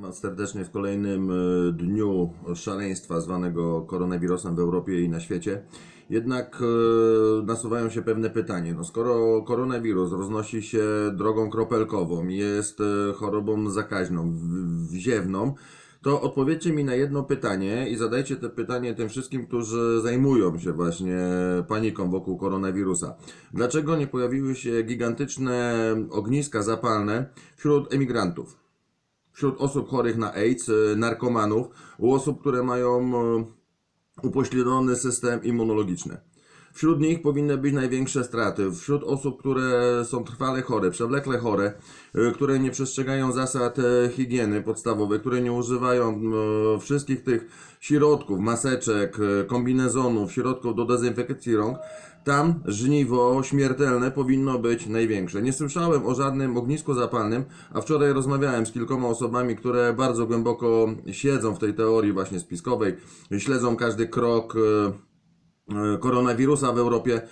Was serdecznie w kolejnym e, dniu szaleństwa zwanego koronawirusem w Europie i na świecie. Jednak e, nasuwają się pewne pytanie. No, skoro koronawirus roznosi się drogą kropelkową, jest e, chorobą zakaźną, wziewną, to odpowiedzcie mi na jedno pytanie i zadajcie to pytanie tym wszystkim, którzy zajmują się właśnie paniką wokół koronawirusa. Dlaczego nie pojawiły się gigantyczne ogniska zapalne wśród emigrantów? Wśród osób chorych na AIDS, y, narkomanów, u osób, które mają y, upośledzony system immunologiczny. Wśród nich powinny być największe straty. Wśród osób, które są trwale chore, przewlekle chore, y, które nie przestrzegają zasad y, higieny podstawowej, które nie używają y, wszystkich tych środków, maseczek, kombinezonów, środków do dezynfekcji rąk, tam żniwo śmiertelne powinno być największe. Nie słyszałem o żadnym ognisku zapalnym, a wczoraj rozmawiałem z kilkoma osobami, które bardzo głęboko siedzą w tej teorii właśnie spiskowej, śledzą każdy krok koronawirusa w Europie.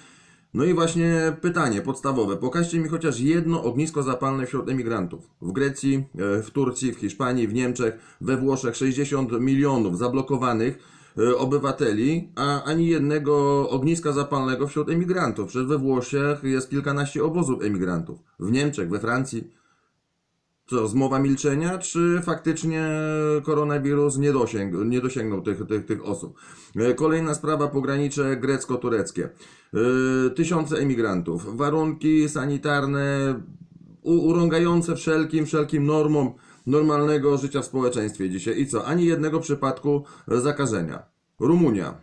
No i właśnie pytanie podstawowe. Pokażcie mi chociaż jedno ognisko zapalne wśród emigrantów. W Grecji, e, w Turcji, w Hiszpanii, w Niemczech, we Włoszech 60 milionów zablokowanych e, obywateli, a ani jednego ogniska zapalnego wśród emigrantów. Przecież we Włoszech jest kilkanaście obozów emigrantów. W Niemczech, we Francji. Co, zmowa milczenia, czy faktycznie koronawirus nie, dosięg, nie dosięgnął tych, tych, tych osób? E, Kolejna sprawa, pogranicze grecko-tureckie. E, Tysiące emigrantów, warunki sanitarne urągające wszelkim, wszelkim normom normalnego życia w społeczeństwie dzisiaj. I co? Ani jednego przypadku zakażenia. Rumunia.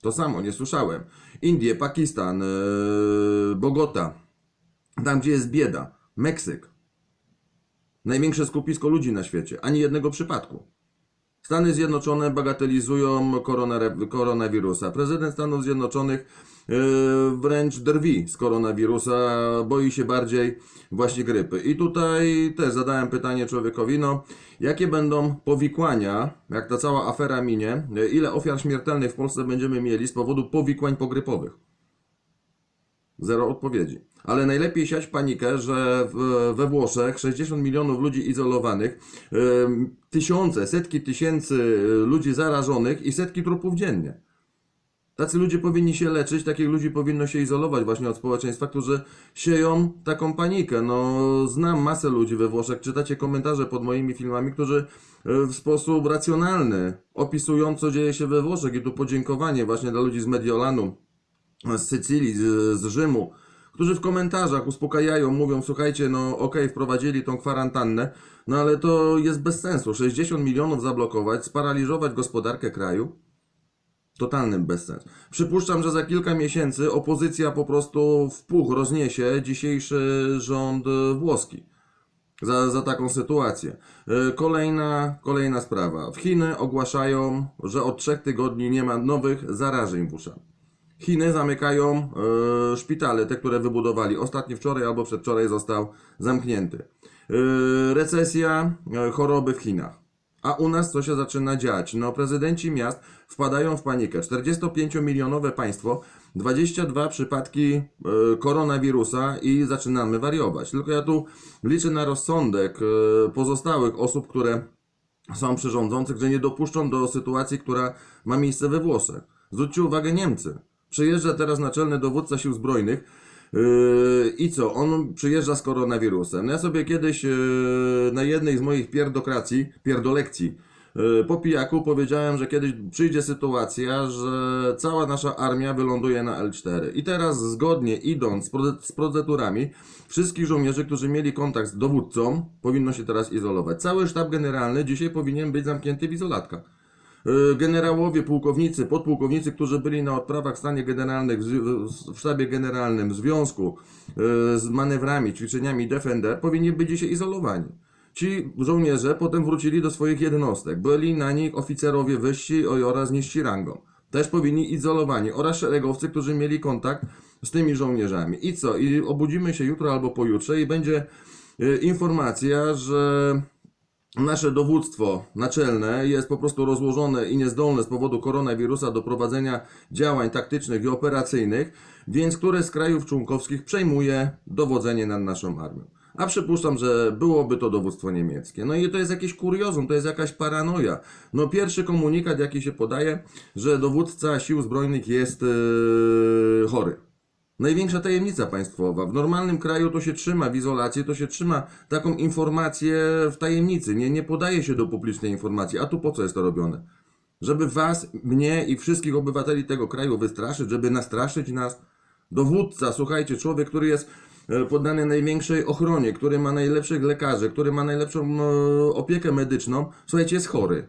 To samo, nie słyszałem. Indie, Pakistan, yy, Bogota. Tam, gdzie jest bieda. Meksyk. Największe skupisko ludzi na świecie. Ani jednego przypadku. Stany Zjednoczone bagatelizują korona- koronawirusa. Prezydent Stanów Zjednoczonych yy, wręcz drwi z koronawirusa, boi się bardziej właśnie grypy. I tutaj też zadałem pytanie człowiekowi, no jakie będą powikłania, jak ta cała afera minie, yy, ile ofiar śmiertelnych w Polsce będziemy mieli z powodu powikłań pogrypowych? Zero odpowiedzi. Ale najlepiej siać panikę, że we Włoszech 60 milionów ludzi izolowanych, tysiące, setki tysięcy y, ludzi zarażonych i setki trupów dziennie. Tacy ludzie powinni się leczyć, takich ludzi powinno się izolować właśnie od społeczeństwa, którzy sieją taką panikę. No, znam masę ludzi we Włoszech, czytacie komentarze pod moimi filmami, którzy y, w sposób racjonalny opisują, co dzieje się we Włoszech. I tu podziękowanie właśnie dla ludzi z Mediolanu, z Sycylii, z, z Rzymu, którzy w komentarzach uspokajają, mówią, słuchajcie, no okej, wprowadzili tą kwarantannę, no ale to jest bez sensu. 60 milionów zablokować, sparaliżować gospodarkę kraju. Totalny bezsens. Przypuszczam, że za kilka miesięcy opozycja po prostu w puch rozniesie dzisiejszy rząd e, włoski. Za, za taką sytuację. E, Kolejna, kolejna sprawa. W Chiny ogłaszają, że od trzech tygodni nie ma nowych zarażeń w. Chiny zamykają e, szpitale, te, które wybudowali. Ostatni wczoraj albo przedwczoraj został zamknięty. E, recesja, e, choroby w Chinach. A u nas co się zaczyna dziać? No, prezydenci miast wpadają w panikę. 45-milionowe państwo, 22 przypadki e, koronawirusa i zaczynamy wariować. Tylko ja tu liczę na rozsądek e, pozostałych osób, które są przy rządzących, że nie dopuszczą do sytuacji, która ma miejsce we Włoszech. Zwróćcie uwagę Niemcy. Przyjeżdża teraz naczelny dowódca sił zbrojnych yy, i co? On przyjeżdża z koronawirusem. Ja sobie kiedyś yy, na jednej z moich pierdokracji, pierdolekcji yy, po pijaku powiedziałem, że kiedyś przyjdzie sytuacja, że cała nasza armia wyląduje na L4. I teraz zgodnie idąc z z procedurami, wszystkich żołnierzy, którzy mieli kontakt z dowódcą, powinno się teraz izolować. Cały sztab generalny dzisiaj powinien być zamknięty w izolatkach. Y, generałowie, pułkownicy, podpułkownicy, którzy byli na odprawach w stanie generalnych, w sztabie generalnym w związku y, z manewrami, ćwiczeniami Defender, powinni być dzisiaj izolowani. Ci żołnierze potem wrócili do swoich jednostek. Byli na nich oficerowie wyżsi oraz niżsi rangą. Też powinni izolowani oraz szeregowcy, którzy mieli kontakt z tymi żołnierzami. I co? I obudzimy się jutro albo pojutrze i będzie y, informacja, że nasze dowództwo naczelne jest po prostu rozłożone i niezdolne z powodu koronawirusa do prowadzenia działań taktycznych i operacyjnych, więc które z krajów członkowskich przejmuje dowodzenie nad naszą armią. A przypuszczam, że byłoby to dowództwo niemieckie. No i to jest jakieś kuriozum, to jest jakaś paranoja. No pierwszy komunikat, jaki się podaje, że dowódca sił zbrojnych jest yy, chory. Największa tajemnica państwowa. W normalnym kraju to się trzyma w izolacji, to się trzyma taką informację w tajemnicy. Nie, nie podaje się do publicznej informacji. A tu po co jest to robione? Żeby was, mnie i wszystkich obywateli tego kraju wystraszyć, żeby nastraszyć nas. Dowódca, słuchajcie, człowiek, który jest e, poddany największej ochronie, który ma najlepszych lekarzy, który ma najlepszą e, opiekę medyczną, słuchajcie, jest chory.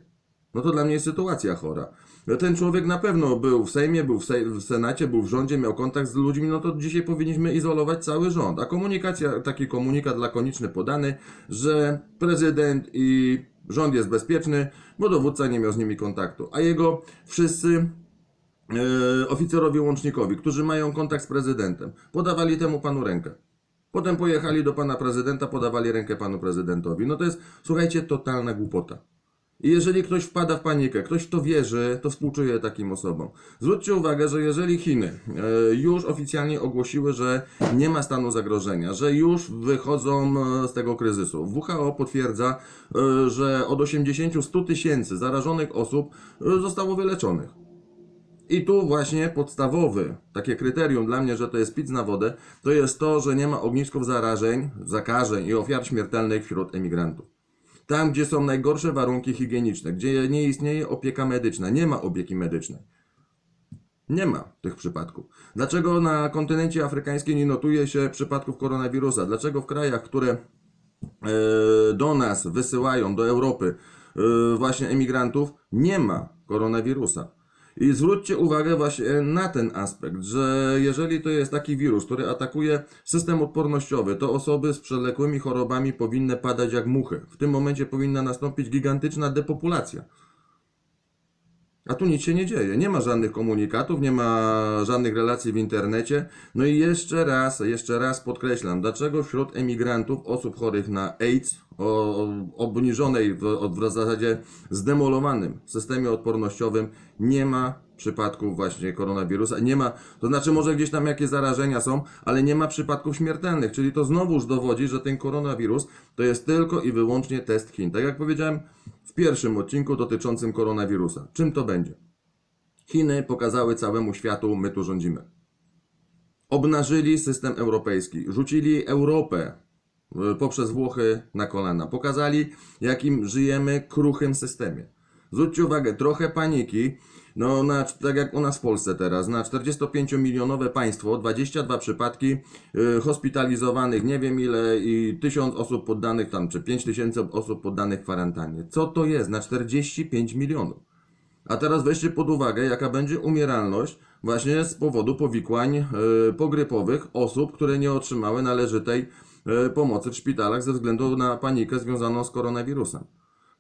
No to dla mnie jest sytuacja chora. No Ten człowiek na pewno był w Sejmie, był w, Sej- w Senacie, był w rządzie, miał kontakt z ludźmi, no to dzisiaj powinniśmy izolować cały rząd. A komunikacja, taki komunikat lakoniczny podany, że prezydent i rząd jest bezpieczny, bo dowódca nie miał z nimi kontaktu. A jego wszyscy e, oficerowie łącznikowi, którzy mają kontakt z prezydentem, podawali temu panu rękę. Potem pojechali do pana prezydenta, podawali rękę panu prezydentowi. No to jest, słuchajcie, totalna głupota. I jeżeli ktoś wpada w panikę, ktoś w to wierzy, to współczuje takim osobom. Zwróćcie uwagę, że jeżeli Chiny e, już oficjalnie ogłosiły, że nie ma stanu zagrożenia, że już wychodzą e, z tego kryzysu, WHO potwierdza, e, że od 80-100 tysięcy zarażonych osób zostało wyleczonych. I tu właśnie podstawowy, takie kryterium dla mnie, że to jest pic na wodę, to jest to, że nie ma ognisków zarażeń, zakażeń i ofiar śmiertelnych wśród emigrantów. Tam, gdzie są najgorsze warunki higieniczne, gdzie nie istnieje opieka medyczna, nie ma opieki medycznej. Nie ma tych przypadków. Dlaczego na kontynencie afrykańskim nie notuje się przypadków koronawirusa? Dlaczego w krajach, które e, do nas wysyłają, do Europy, e, właśnie emigrantów, nie ma koronawirusa? I zwróćcie uwagę właśnie na ten aspekt, że jeżeli to jest taki wirus, który atakuje system odpornościowy, to osoby z przewlekłymi chorobami powinny padać jak muchy. W tym momencie powinna nastąpić gigantyczna depopulacja. A tu nic się nie dzieje. Nie ma żadnych komunikatów, nie ma żadnych relacji w internecie. No i jeszcze raz, jeszcze raz podkreślam, dlaczego wśród emigrantów, osób chorych na AIDS, o obniżonej, w, w zasadzie zdemolowanym systemie odpornościowym, nie ma przypadków właśnie koronawirusa. Nie ma, to znaczy może gdzieś tam jakieś zarażenia są, ale nie ma przypadków śmiertelnych. Czyli to znowuż dowodzi, że ten koronawirus to jest tylko i wyłącznie test Chin. Tak jak powiedziałem w pierwszym odcinku dotyczącym koronawirusa. Czym to będzie? Chiny pokazały całemu światu, my tu rządzimy. Obnażyli system europejski, rzucili Europę y, poprzez Włochy na kolana. Pokazali, jakim żyjemy kruchym systemie. Zwróćcie uwagę, trochę paniki, no na, tak jak u nas w Polsce teraz, na 45-milionowe państwo, 22 przypadki y, hospitalizowanych, nie wiem ile i 1000 osób poddanych tam, czy 5000 osób poddanych kwarantannie. Co to jest na 45 milionów? A teraz weźcie pod uwagę, jaka będzie umieralność właśnie z powodu powikłań e, pogrypowych osób, które nie otrzymały należytej e, pomocy w szpitalach ze względu na panikę związaną z koronawirusem.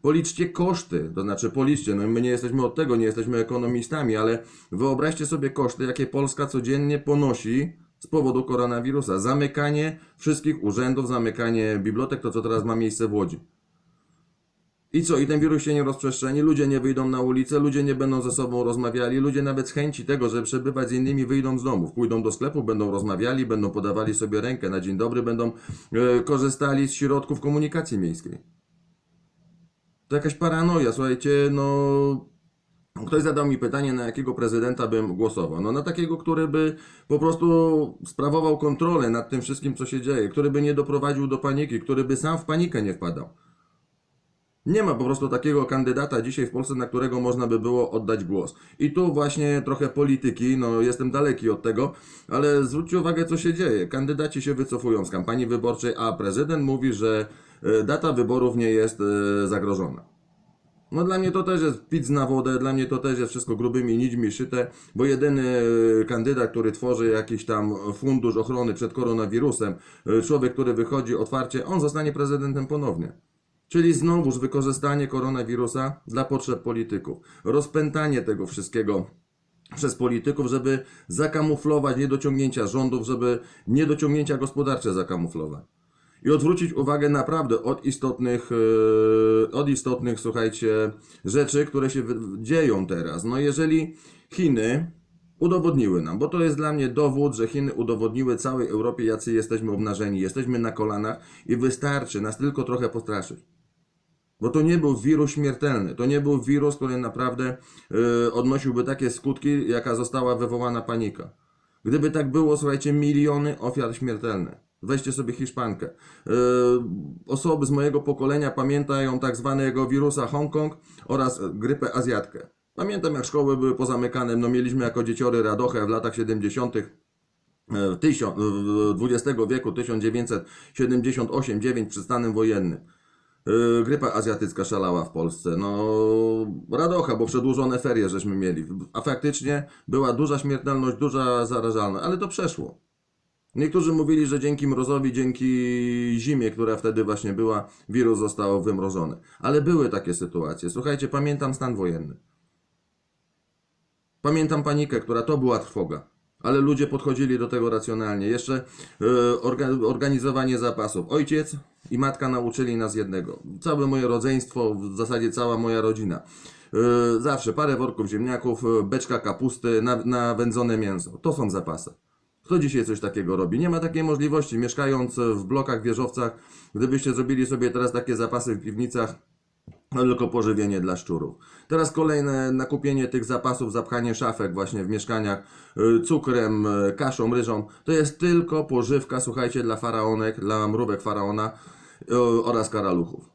Policzcie koszty, to znaczy policzcie, no my nie jesteśmy od tego, nie jesteśmy ekonomistami, ale wyobraźcie sobie koszty, jakie Polska codziennie ponosi z powodu koronawirusa. Zamykanie wszystkich urzędów, zamykanie bibliotek, to co teraz ma miejsce w Łodzi. I co? I ten wirus się nie rozprzestrzeni, ludzie nie wyjdą na ulicę, ludzie nie będą ze sobą rozmawiali, ludzie nawet z chęci tego, żeby przebywać z innymi, wyjdą z domów, pójdą do sklepu, będą rozmawiali, będą podawali sobie rękę na dzień dobry, będą e, korzystali z środków komunikacji miejskiej. To jakaś paranoja, słuchajcie, no... Ktoś zadał mi pytanie, na jakiego prezydenta bym głosował. No na takiego, który by po prostu sprawował kontrolę nad tym wszystkim, co się dzieje, który by nie doprowadził do paniki, który by sam w panikę nie wpadał. Nie ma po prostu takiego kandydata dzisiaj w Polsce, na którego można by było oddać głos. I tu właśnie trochę polityki, no jestem daleki od tego, ale zwróćcie uwagę, co się dzieje. Kandydaci się wycofują z kampanii wyborczej, a prezydent mówi, że data wyborów nie jest e, zagrożona. No dla mnie to też jest pic na wodę, dla mnie to też jest wszystko grubymi nićmi szyte, bo jedyny e, kandydat, który tworzy jakiś tam fundusz ochrony przed koronawirusem, e, człowiek, który wychodzi otwarcie, on zostanie prezydentem ponownie. Czyli znowuż wykorzystanie koronawirusa dla potrzeb polityków. Rozpętanie tego wszystkiego przez polityków, żeby zakamuflować niedociągnięcia rządów, żeby niedociągnięcia gospodarcze zakamuflować. I odwrócić uwagę naprawdę od istotnych, yy, od istotnych, słuchajcie, rzeczy, które się dzieją teraz. No jeżeli Chiny Udowodniły nam, bo to jest dla mnie dowód, że Chiny udowodniły całej Europie, jacy jesteśmy obnażeni, jesteśmy na kolanach i wystarczy nas tylko trochę postraszyć. Bo to nie był wirus śmiertelny, to nie był wirus, który naprawdę y, odnosiłby takie skutki, jaka została wywołana panika. Gdyby tak było, słuchajcie, miliony ofiar śmiertelnych. Weźcie sobie Hiszpankę. Y, osoby z mojego pokolenia pamiętają tak zwanego wirusa Hongkong oraz grypę azjatkę. Pamiętam, jak szkoły były pozamykane, no mieliśmy jako dzieciory radochę w latach 70. e, tysiąc- w XX wieku 1978-9 przed stanem wojennym. Yy, Grypa azjatycka szalała w Polsce. No, radocha, bo przedłużone ferie żeśmy mieli. A faktycznie była duża śmiertelność, duża zarażalność, ale to przeszło. Niektórzy mówili, że dzięki mrozowi, dzięki zimie, która wtedy właśnie była, wirus został wymrożony. Ale były takie sytuacje. Słuchajcie, pamiętam stan wojenny. Pamiętam panikę, która to była trwoga. Ale ludzie podchodzili do tego racjonalnie. Jeszcze orga, organizowanie zapasów. Ojciec i matka nauczyli nas jednego. Całe moje rodzeństwo, w zasadzie cała moja rodzina. E, zawsze parę worków ziemniaków, e, beczka kapusty, na, nawędzone mięso. To są zapasy. Kto dzisiaj coś takiego robi? Nie ma takiej możliwości. Mieszkając w blokach, wieżowcach, gdybyście zrobili sobie teraz takie zapasy w piwnicach, no tylko pożywienie dla szczurów. Teraz kolejne nakupienie tych zapasów, zapchanie szafek właśnie w mieszkaniach y, cukrem, y, kaszą, ryżą. To jest tylko pożywka, słuchajcie, dla faraonek, dla mrówek faraona y, oraz karaluchów.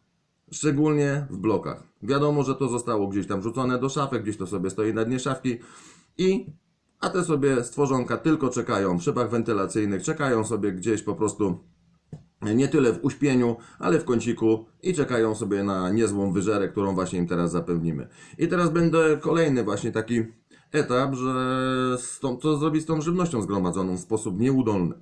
Szczególnie w blokach. Wiadomo, że to zostało gdzieś tam rzucone do szafek, gdzieś to sobie stoi na dnie szafki i a te sobie stworzonka tylko czekają w szybach wentylacyjnych, czekają sobie gdzieś po prostu nie tyle w uśpieniu, ale w kąciku i czekają sobie na niezłą wyżerę, którą właśnie im teraz zapewnimy. I teraz będę kolejny właśnie taki etap, że tą, co zrobić z tą żywnością zgromadzoną w sposób nieudolny.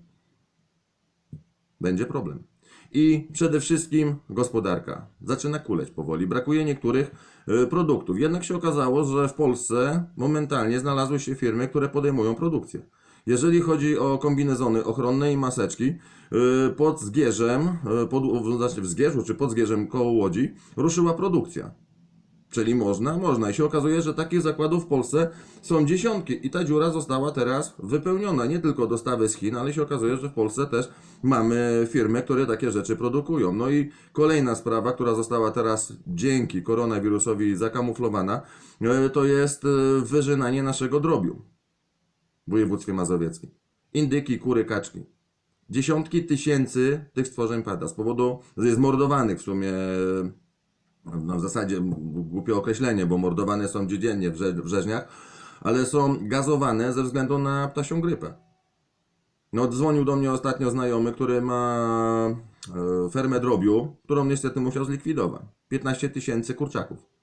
Będzie problem. I przede wszystkim gospodarka zaczyna kuleć powoli. Brakuje niektórych y, produktów. Jednak się okazało, że w Polsce momentalnie znalazły się firmy, które podejmują produkcję. Jeżeli chodzi o kombinezony ochronne i maseczki, y, pod Zgierzem, y, pod, znaczy w Zgierzu czy pod Zgierzem koło Łodzi ruszyła produkcja. Czyli można, można. I się okazuje, że takich zakładów w Polsce są dziesiątki i ta dziura została teraz wypełniona. Nie tylko dostawy z Chin, ale się okazuje, że w Polsce też mamy firmy, które takie rzeczy produkują. No i kolejna sprawa, która została teraz dzięki koronawirusowi zakamuflowana, e, to jest e, wyżynanie naszego drobiu w województwie mazowieckim. Indyki, kury, kaczki. Dziesiątki tysięcy tych stworzeń pada z powodu zmordowanych w sumie no w zasadzie głupie określenie, bo mordowane są rze- w rzeźniach, ale są gazowane ze względu na ptasią grypę. No, dzwonił do mnie ostatnio znajomy, który ma e, fermę drobiu, którą niestety musiał zlikwidować. 15 tysięcy kurczaków.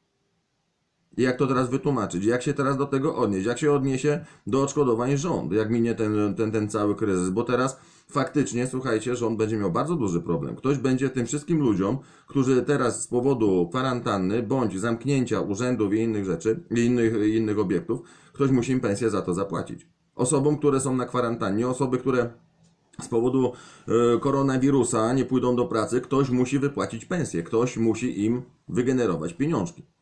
Jak to teraz wytłumaczyć? Jak się teraz do tego odnieść? Jak się odniesie do odszkodowań rząd? Jak minie ten, ten, ten cały kryzys? Bo teraz faktycznie, słuchajcie, rząd będzie miał bardzo duży problem. Ktoś będzie tym wszystkim ludziom, którzy teraz z powodu kwarantanny bądź zamknięcia urzędów i innych rzeczy, innych, innych obiektów, ktoś musi im pensję za to zapłacić. Osobom, które są na kwarantannie, osoby, które z powodu e, koronawirusa nie pójdą do pracy, ktoś musi wypłacić pensję, ktoś musi im wygenerować pieniążki.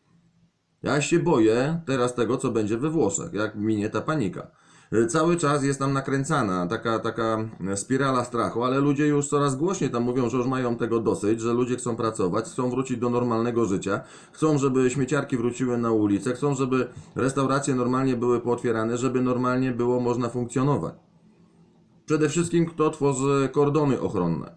Ja się boję teraz tego, co będzie we Włoszech, jak minie ta panika. Y, Cały czas jest tam nakręcana taka, taka spirala strachu, ale ludzie już coraz głośniej tam mówią, że już mają tego dosyć, że ludzie chcą pracować, chcą wrócić do normalnego życia, chcą, żeby śmieciarki wróciły na ulicę, chcą, żeby restauracje normalnie były pootwierane, żeby normalnie było można funkcjonować. Przede wszystkim kto tworzy kordony ochronne.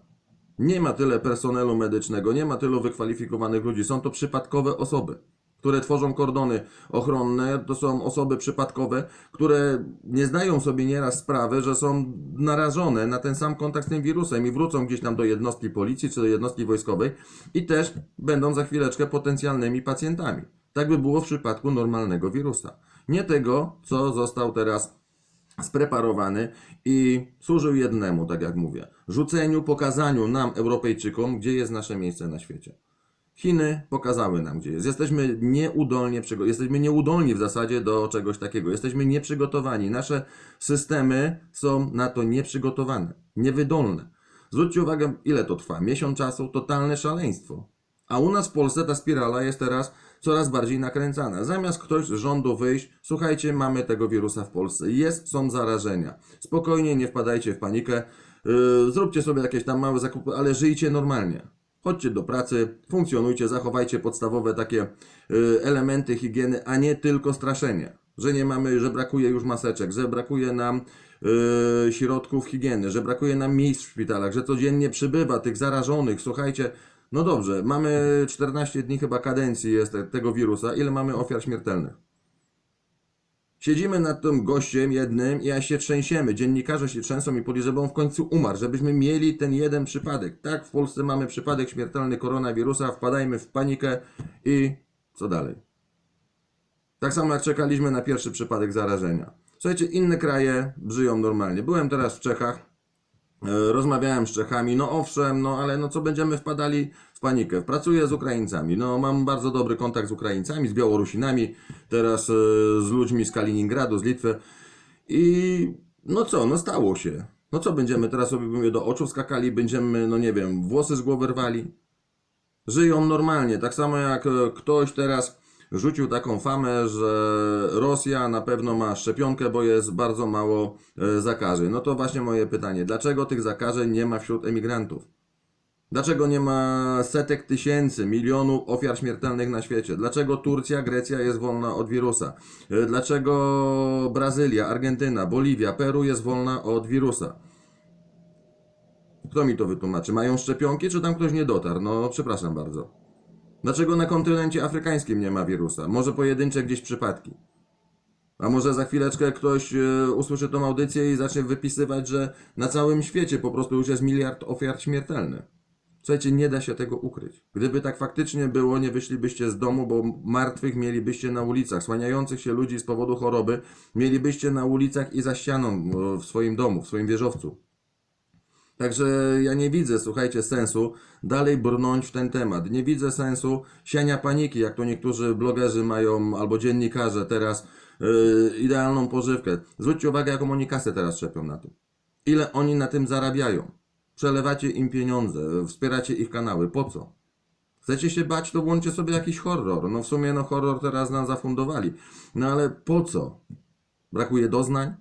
Nie ma tyle personelu medycznego, nie ma tylu wykwalifikowanych ludzi. Są to przypadkowe osoby, które tworzą kordony ochronne. To są osoby przypadkowe, które nie zdają sobie nieraz sprawy, że są narażone na ten sam kontakt z tym wirusem i wrócą gdzieś tam do jednostki policji czy do jednostki wojskowej i też będą za chwileczkę potencjalnymi pacjentami. Tak by było w przypadku normalnego wirusa. Nie tego, co został teraz spreparowany i służył jednemu, tak jak mówię, rzuceniu, pokazaniu nam, Europejczykom, gdzie jest nasze miejsce na świecie. Chiny pokazały nam, gdzie jest. Jesteśmy nieudolnie, jesteśmy nieudolni w zasadzie do czegoś takiego. Jesteśmy nieprzygotowani. Nasze systemy są na to nieprzygotowane, niewydolne. Zwróćcie uwagę, ile to trwa. Miesiąc czasu, totalne szaleństwo. A u nas w Polsce ta spirala jest teraz coraz bardziej nakręcana. Zamiast ktoś z rządu wyjść, słuchajcie, mamy tego wirusa w Polsce. Jest, są zarażenia. Spokojnie, nie wpadajcie w panikę. Yy, zróbcie sobie jakieś tam małe zakupy, ale żyjcie normalnie. Chodźcie do pracy, funkcjonujcie, zachowajcie podstawowe takie yy, elementy higieny, a nie tylko straszenie. Że nie mamy, że brakuje już maseczek, że brakuje nam yy, środków higieny, że brakuje nam miejsc w szpitalach, że codziennie przybywa tych zarażonych. Słuchajcie, no dobrze, mamy 14 dni chyba kadencji jest te- tego wirusa. Ile mamy ofiar śmiertelnych? Siedzimy nad tym gościem jednym i ja się trzęsiemy. Dziennikarze się trzęsą i żeby on w końcu umarł, żebyśmy mieli ten jeden przypadek. Tak, w Polsce mamy przypadek śmiertelny koronawirusa, wpadajmy w panikę i co dalej? Tak samo jak czekaliśmy na pierwszy przypadek zarażenia. Słuchajcie, inne kraje żyją normalnie. Byłem teraz w Czechach, e, rozmawiałem z Czechami, no owszem, no ale no co będziemy wpadali panikę. Pracuję z Ukraińcami, no mam bardzo dobry kontakt z Ukraińcami, z Białorusinami, teraz e, z ludźmi z Kaliningradu, z Litwy i no co, no stało się. No co będziemy teraz sobie do oczu skakali, będziemy, no nie wiem, włosy z głowy rwali? żyją normalnie. Tak samo jak e, ktoś teraz rzucił taką famę, że Rosja na pewno ma szczepionkę, bo jest bardzo mało e, zakażeń. No to właśnie moje pytanie. Dlaczego tych zakażeń nie ma wśród emigrantów? Dlaczego nie ma setek tysięcy, milionów ofiar śmiertelnych na świecie? Dlaczego Turcja, Grecja jest wolna od wirusa? E, Dlaczego Brazylia, Argentyna, Boliwia, Peru jest wolna od wirusa? Kto mi to wytłumaczy? Mają szczepionki, czy tam ktoś nie dotarł? No, przepraszam bardzo. Dlaczego na kontynencie afrykańskim nie ma wirusa? Może pojedyncze gdzieś przypadki. A może za chwileczkę ktoś e, usłyszy tą audycję i zacznie wypisywać, że na całym świecie po prostu już jest miliard ofiar śmiertelnych. Słuchajcie, nie da się tego ukryć. Gdyby tak faktycznie było, nie wyszlibyście z domu, bo martwych mielibyście na ulicach, słaniających się ludzi z powodu choroby mielibyście na ulicach i za ścianą e, w swoim domu, w swoim wieżowcu. Także ja nie widzę, słuchajcie, sensu dalej brnąć w ten temat. Nie widzę sensu siania paniki, jak to niektórzy blogerzy mają, albo dziennikarze teraz, yy, idealną pożywkę. Zwróćcie uwagę, jaką oni kasę teraz czepią na tym. Ile oni na tym zarabiają. Przelewacie im pieniądze, wspieracie ich kanały. Po co? Chcecie się bać, to włączcie sobie jakiś horror. No w sumie no horror teraz nam zafundowali. No ale po co? Brakuje doznań?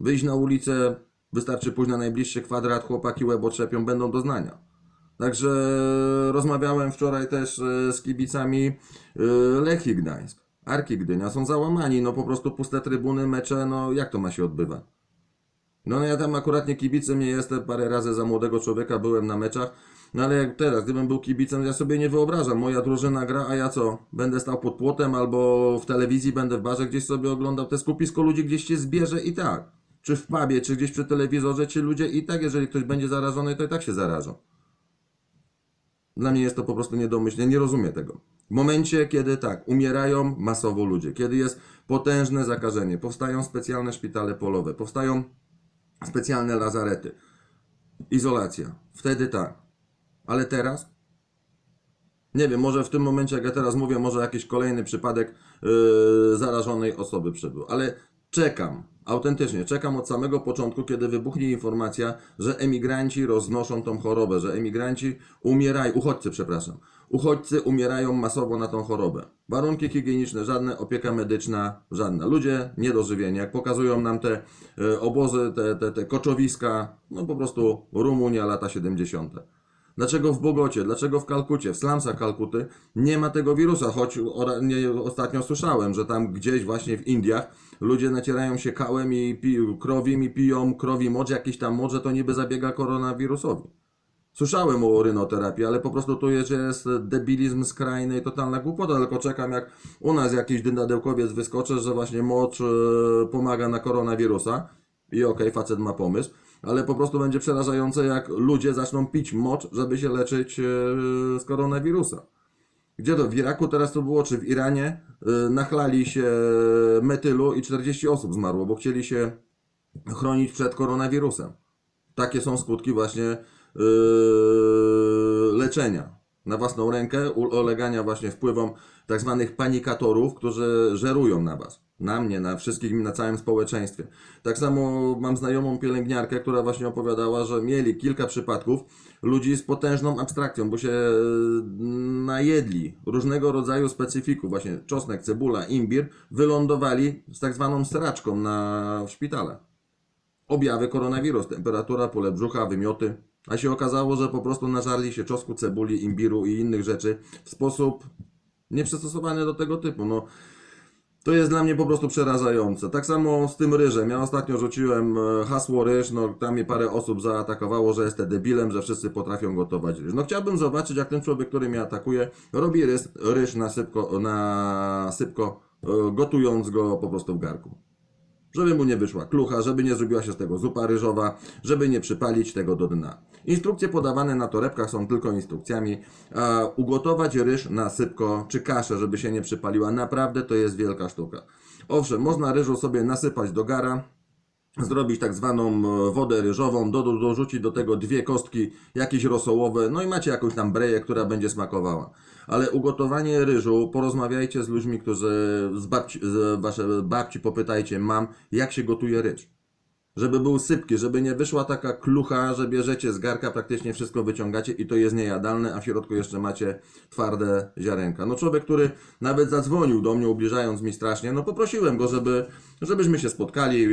Wyjść na ulicę, wystarczy pójść na najbliższy kwadrat, chłopaki łeb otrzepią, będą doznania. Także rozmawiałem wczoraj też e, z kibicami e, Lechii Gdańsk, Arki Gdynia, są załamani, no po prostu puste trybuny, mecze, no jak to ma się odbywać? No no ja tam akurat nie kibicem nie jestem, parę razy za młodego człowieka byłem na meczach, no ale jak teraz, gdybym był kibicem, ja sobie nie wyobrażam, moja drużyna gra, a ja co? Będę stał pod płotem albo w telewizji, będę w barze gdzieś sobie oglądał, te skupisko ludzi gdzieś się zbierze i tak. Czy w pubie, czy gdzieś przy telewizorze, ci ludzie i tak, jeżeli ktoś będzie zarażony, to i tak się zarażą. Dla mnie jest to po prostu niedomyślnie, nie rozumiem tego. W momencie, kiedy tak, umierają masowo ludzie, kiedy jest potężne zakażenie, powstają specjalne szpitale polowe, powstają specjalne lazarety, izolacja, wtedy tak. Ale teraz? Nie wiem, może w tym momencie, jak ja teraz mówię, może jakiś kolejny przypadek yy, zarażonej osoby przybył, ale czekam, autentycznie, czekam od samego początku, kiedy wybuchnie informacja, że emigranci roznoszą tą chorobę, że emigranci umierają, uchodźcy, przepraszam, uchodźcy umierają masowo na tą chorobę. Warunki higieniczne żadne, opieka medyczna żadna. Ludzie niedożywieni, jak pokazują nam te e, obozy, te, te, te koczowiska, no po prostu Rumunia, lata 70. Dlaczego w Bogocie, dlaczego w Kalkucie, w slumsach Kalkuty nie ma tego wirusa? Choć ostatnio słyszałem, że tam gdzieś właśnie w Indiach ludzie nacierają się kałem i pi- krowim i piją krowi mocz, jakiś tam mocz, że to niby zabiega koronawirusowi. Słyszałem o rynoterapii, ale po prostu tu jest, jest debilizm skrajny i totalna głupota, tylko czekam jak u nas jakiś dyndadełkowiec wyskoczy, że właśnie mocz e, pomaga na koronawirusa i okej, facet ma pomysł, ale po prostu będzie przerażające jak ludzie zaczną pić mocz, żeby się leczyć e, z koronawirusa. Gdzie to? W Iraku teraz to było, czy w Iranie e, nachlali się metylu i 40 osób zmarło, bo chcieli się chronić przed koronawirusem. Takie są skutki właśnie leczenia. na własną rękę ulegania właśnie wpływom tak zwanych panikatorów, którzy żerują na was. Na mnie, na wszystkich, na całym społeczeństwie. Tak samo mam znajomą pielęgniarkę, która właśnie opowiadała, że mieli kilka przypadków ludzi z potężną abstrakcją, bo się e, najedli różnego rodzaju specyfików, właśnie czosnek, cebula, imbir, wylądowali z tak zwaną sraczką na, w szpitalach objawy koronawirus, temperatura, pole brzucha, wymioty. A się okazało, że po prostu nażarli się czosku, cebuli, imbiru i innych rzeczy w sposób nieprzystosowany do tego typu. No, to jest dla mnie po prostu przerażające. Tak samo z tym ryżem. Ja ostatnio rzuciłem e, hasło ryż, no tam mnie parę osób zaatakowało, że jestem debilem, że wszyscy potrafią gotować ryż. No chciałbym zobaczyć, jak ten człowiek, który mnie atakuje, robi ryż, ryż na sypko, na sypko e, gotując go po prostu w garku żeby mu nie wyszła klucha, żeby nie zrobiła się z tego zupa ryżowa, żeby nie przypalić tego do dna. Instrukcje podawane na torebkach są tylko instrukcjami, a ugotować ryż na sypko czy kaszę, żeby się nie przypaliła, naprawdę to jest wielka sztuka. Owszem, można ryżu sobie nasypać do gara, zrobić tak zwaną e, wodę ryżową, do, dorzucić do tego dwie kostki jakieś rosołowe, no i macie jakąś tam breję, która będzie smakowała. Ale ugotowanie ryżu, porozmawiajcie z ludźmi, którzy z babci, z wasze babci popytajcie, mam, jak się gotuje ryż. Żeby był sypki, żeby nie wyszła taka klucha, że bierzecie z garka, praktycznie wszystko wyciągacie i to jest niejadalne, a w środku jeszcze macie twarde ziarenka. No człowiek, który nawet zadzwonił do mnie, ubliżając mi strasznie, no poprosiłem go, żeby, żebyśmy się spotkali,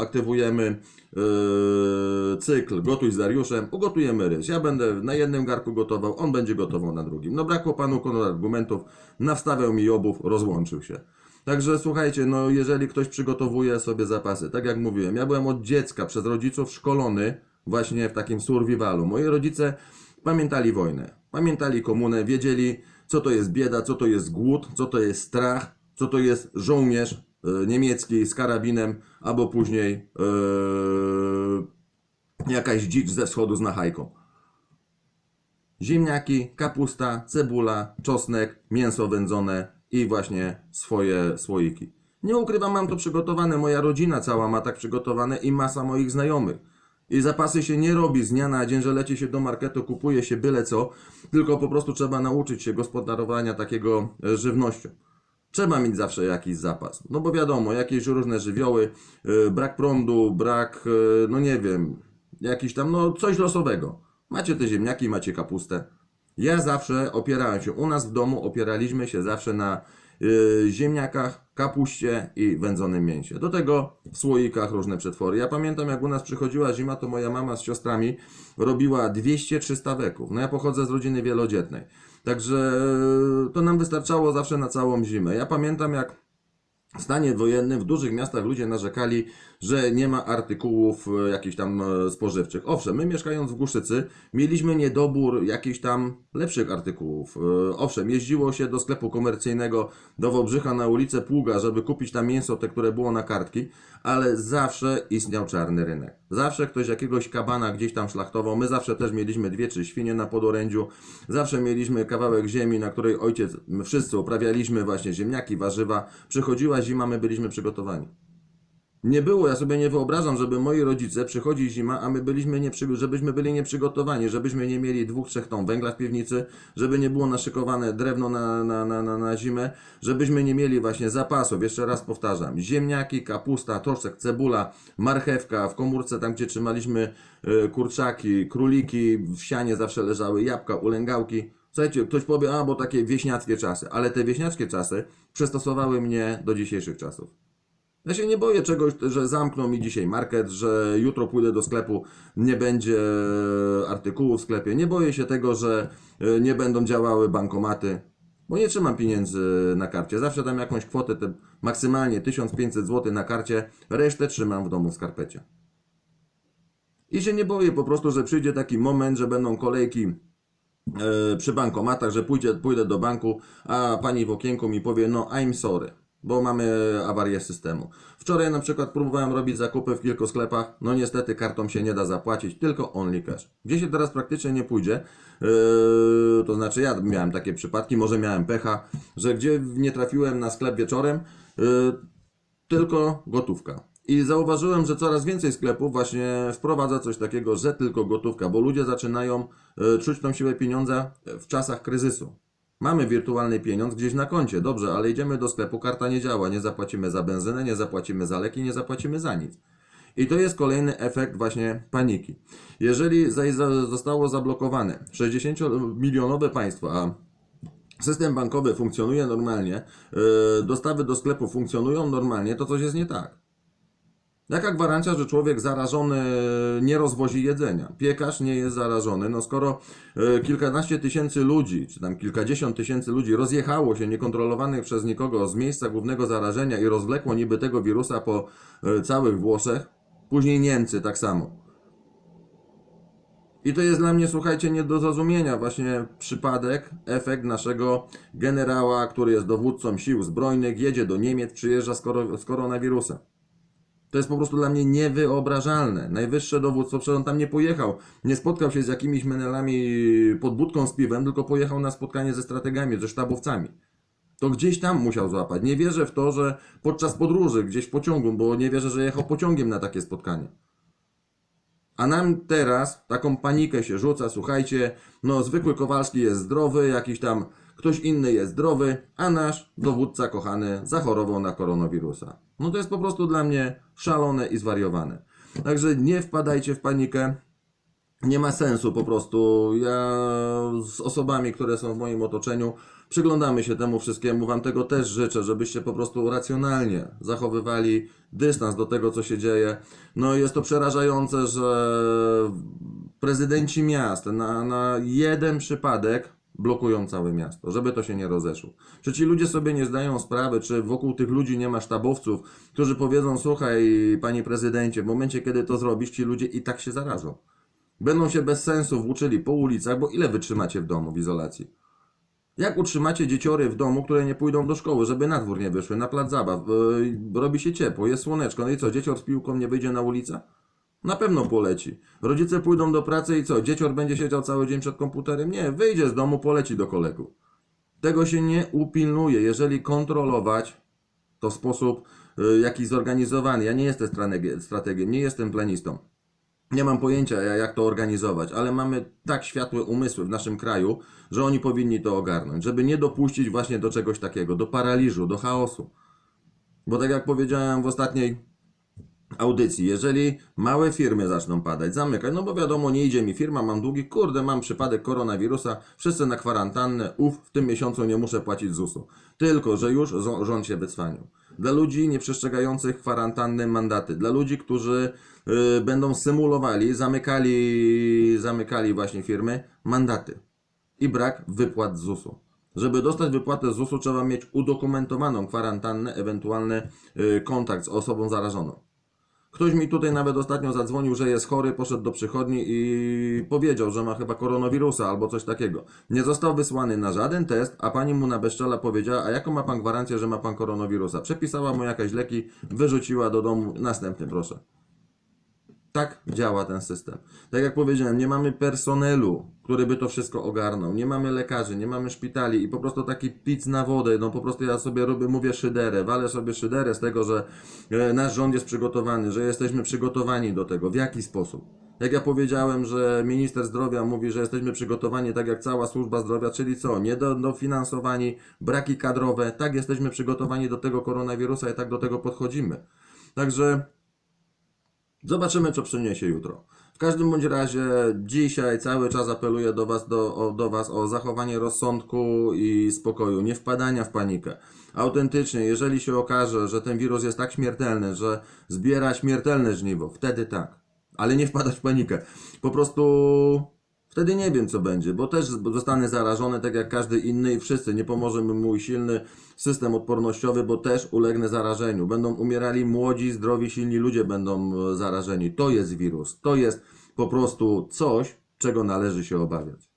aktywujemy yy, cykl Gotuj z Dariuszem, ugotujemy ryż. Ja będę na jednym garku gotował, on będzie gotował na drugim. No brakło panu kontrargumentów, nawstawiał mi obów, rozłączył się. Także słuchajcie, no jeżeli ktoś przygotowuje sobie zapasy, tak jak mówiłem, ja byłem od dziecka przez rodziców szkolony właśnie w takim survivalu. Moi rodzice pamiętali wojnę, pamiętali komunę, wiedzieli co to jest bieda, co to jest głód, co to jest strach, co to jest żołnierz e, niemiecki z karabinem, albo później e, jakaś dzicz ze wschodu z nachajką. Ziemniaki, kapusta, cebula, czosnek, mięso wędzone i właśnie swoje słoiki. Nie ukrywam, mam to przygotowane, moja rodzina cała ma tak przygotowane i masa moich znajomych. I zapasy się nie robi z dnia na dzień, że leci się do marketu, kupuje się byle co, tylko po prostu trzeba nauczyć się gospodarowania takiego e, żywnością. Trzeba mieć zawsze jakiś zapas. No bo wiadomo, jakieś różne żywioły, yy, brak prądu, brak, yy, no nie wiem, jakiś tam, no coś losowego. Macie te ziemniaki, macie kapustę. Ja zawsze opierałem się, u nas w domu opieraliśmy się zawsze na yy, ziemniakach, kapuście i wędzonym mięsie. Do tego w słoikach różne przetwory. Ja pamiętam, jak u nas przychodziła zima, to moja mama z siostrami robiła 200-300 weków. No ja pochodzę z rodziny wielodzietnej. Także yy, to nam wystarczało zawsze na całą zimę. Ja pamiętam, jak w stanie wojennym w dużych miastach ludzie narzekali, że nie ma artykułów e, jakichś tam e, spożywczych. Owszem, my mieszkając w Głuszycy mieliśmy niedobór jakichś tam lepszych artykułów. E, Owszem, jeździło się do sklepu komercyjnego do Wałbrzycha na ulicę Pługa, żeby kupić tam mięso, te, które było na kartki, ale zawsze istniał czarny rynek. Zawsze ktoś jakiegoś kabana gdzieś tam szlachtował. My zawsze też mieliśmy dwie, trzy świnie na podorędziu. Zawsze mieliśmy kawałek ziemi, na której ojciec, my wszyscy uprawialiśmy właśnie ziemniaki, warzywa. Przychodziła zima, my byliśmy przygotowani. Nie było, ja sobie nie wyobrażam, żeby moi rodzice, przychodzi zima, a my byliśmy nieprzy, żebyśmy byli nieprzygotowani, żebyśmy nie mieli dwóch, trzech ton węgla w piwnicy, żeby nie było naszykowane drewno na, na, na, na, na zimę, żebyśmy nie mieli właśnie zapasów, jeszcze raz powtarzam, ziemniaki, kapusta, troszek, cebula, marchewka, w komórce tam, gdzie trzymaliśmy y, kurczaki, króliki, w sianie zawsze leżały jabłka, ulęgałki. Słuchajcie, ktoś powie, a bo takie wieśniackie czasy, ale te wieśniackie czasy przystosowały mnie do dzisiejszych czasów. Ja się nie boję czegoś, że zamkną mi dzisiaj market, że jutro pójdę do sklepu, nie będzie artykułów w sklepie. Nie boję się tego, że e, nie będą działały bankomaty, bo nie trzymam pieniędzy na karcie. Zawsze dam jakąś kwotę, te maksymalnie 1500 zł na karcie, resztę trzymam w domu w skarpecie. I się nie boję po prostu, że przyjdzie taki moment, że będą kolejki e, przy bankomatach, że pójdzie, pójdę do banku, a pani w okienku mi powie, no I'm sorry, bo mamy awarię systemu. Wczoraj na przykład próbowałem robić zakupy w kilku sklepach, no niestety kartą się nie da zapłacić, tylko only cash. Gdzie się teraz praktycznie nie pójdzie, yy, to znaczy ja miałem takie przypadki, może miałem pecha, że gdzie nie trafiłem na sklep wieczorem, yy, tylko gotówka. I zauważyłem, że coraz więcej sklepów właśnie wprowadza coś takiego, że tylko gotówka, bo ludzie zaczynają e, czuć tą siłę pieniądza w czasach kryzysu. Mamy wirtualny pieniądz gdzieś na koncie, dobrze, ale idziemy do sklepu, karta nie działa, nie zapłacimy za benzynę, nie zapłacimy za leki, nie zapłacimy za nic. I to jest kolejny efekt właśnie paniki. Jeżeli zostało zablokowane 60-milionowe państwo, a system bankowy funkcjonuje normalnie, yy, dostawy do sklepu funkcjonują normalnie, to coś jest nie tak. Jaka gwarancja, że człowiek zarażony nie rozwozi jedzenia? Piekarz nie jest zarażony. No skoro e, kilkanaście tysięcy ludzi, czy tam kilkadziesiąt tysięcy ludzi rozjechało się niekontrolowanych przez nikogo z miejsca głównego zarażenia i rozwlekło niby tego wirusa po e, całych Włoszech, później Niemcy tak samo. I to jest dla mnie, słuchajcie, nie do zrozumienia właśnie przypadek, efekt naszego generała, który jest dowódcą sił zbrojnych, jedzie do Niemiec, przyjeżdża z, z koronawirusem. To jest po prostu dla mnie niewyobrażalne. Najwyższe dowództwo, przecież on tam nie pojechał. Nie spotkał się z jakimiś menelami pod budką z piwem, tylko pojechał na spotkanie ze strategami, ze sztabowcami. To gdzieś tam musiał złapać. Nie wierzę w to, że podczas podróży, gdzieś w pociągu, bo nie wierzę, że jechał pociągiem na takie spotkanie. A nam teraz taką panikę się rzuca, słuchajcie, no zwykły Kowalski jest zdrowy, jakiś tam ktoś inny jest zdrowy, a nasz dowódca kochany zachorował na koronawirusa. No to jest po prostu dla mnie szalone i zwariowane. Także nie wpadajcie w panikę. Nie ma sensu po prostu. Ja z osobami, które są w moim otoczeniu, przyglądamy się temu wszystkiemu. Wam tego też życzę, żebyście po prostu racjonalnie zachowywali dystans do tego, co się dzieje. No jest to przerażające, że prezydenci miast na, na jeden przypadek blokują całe miasto, żeby to się nie rozeszło. Czy ci ludzie sobie nie zdają sprawy, czy wokół tych ludzi nie ma sztabowców, którzy powiedzą, słuchaj, panie prezydencie, w momencie, kiedy to zrobisz, ci ludzie i tak się zarażą. Będą się bez sensu włóczyli po ulicach, bo ile wytrzymacie w domu w izolacji? Jak utrzymacie dzieciory w domu, które nie pójdą do szkoły, żeby na dwór nie wyszły, na plac zabaw, yy, robi się ciepło, jest słoneczko, no i co, dziecior z piłką nie wyjdzie na ulicę? Na pewno poleci. Rodzice pójdą do pracy i co, dziecior będzie siedział cały dzień przed komputerem? Nie, wyjdzie z domu, poleci do kolegów. Tego się nie upilnuje. Jeżeli kontrolować, to w sposób y, jakiś zorganizowany. Ja nie jestem strategiem, nie jestem planistą. Nie mam pojęcia, ja- jak to organizować, ale mamy tak światłe umysły w naszym kraju, że oni powinni to ogarnąć, żeby nie dopuścić właśnie do czegoś takiego, do paraliżu, do chaosu. Bo tak jak powiedziałem w ostatniej audycji, jeżeli małe firmy zaczną padać, zamykać, no bo wiadomo, nie idzie mi firma, mam długi, kurde, mam przypadek koronawirusa, wszyscy na kwarantannę, uf, w tym miesiącu nie muszę płacić ZUS-u. Tylko, że już rząd się wycwanił. Dla ludzi nieprzestrzegających kwarantanny mandaty, dla ludzi, którzy y, będą symulowali, zamykali, zamykali właśnie firmy, mandaty i brak wypłat ZUS-u. Żeby dostać wypłatę z ZUS-u trzeba mieć udokumentowaną kwarantannę, ewentualny y, kontakt z osobą zarażoną. Ktoś mi tutaj nawet ostatnio zadzwonił, że jest chory, poszedł do przychodni i powiedział, że ma chyba koronawirusa albo coś takiego. Nie został wysłany na żaden test, a pani mu na bezczela powiedziała, a jaką ma pan gwarancję, że ma pan koronawirusa? Przepisała mu jakieś leki, wyrzuciła do domu, następny proszę. Tak działa ten system. Tak jak powiedziałem, nie mamy personelu, który by to wszystko ogarnął. Nie mamy lekarzy, nie mamy szpitali i po prostu taki pic na wodę. No po prostu ja sobie robię, mówię szyderę, walę sobie szyderę z tego, że e, nasz rząd jest przygotowany, że jesteśmy przygotowani do tego. W jaki sposób? Jak ja powiedziałem, że minister zdrowia mówi, że jesteśmy przygotowani tak jak cała służba zdrowia, czyli co? Niedofinansowani, braki kadrowe, tak jesteśmy przygotowani do tego koronawirusa i tak do tego podchodzimy. Także Zobaczymy, co przyniesie jutro. W każdym bądź razie dzisiaj cały czas apeluję do was, do, o, do was o zachowanie rozsądku i spokoju, nie wpadania w panikę. Autentycznie, jeżeli się okaże, że ten wirus jest tak śmiertelny, że zbiera śmiertelne żniwo, wtedy tak. Ale nie wpadać w panikę. Po prostu wtedy nie wiem, co będzie, bo też zostanę zarażony tak jak każdy inny i wszyscy. Nie pomoże mi mój silny system odpornościowy, bo też ulegnę zarażeniu. Będą umierali młodzi, zdrowi, silni ludzie będą e, zarażeni. To jest wirus. To jest po prostu coś, czego należy się obawiać.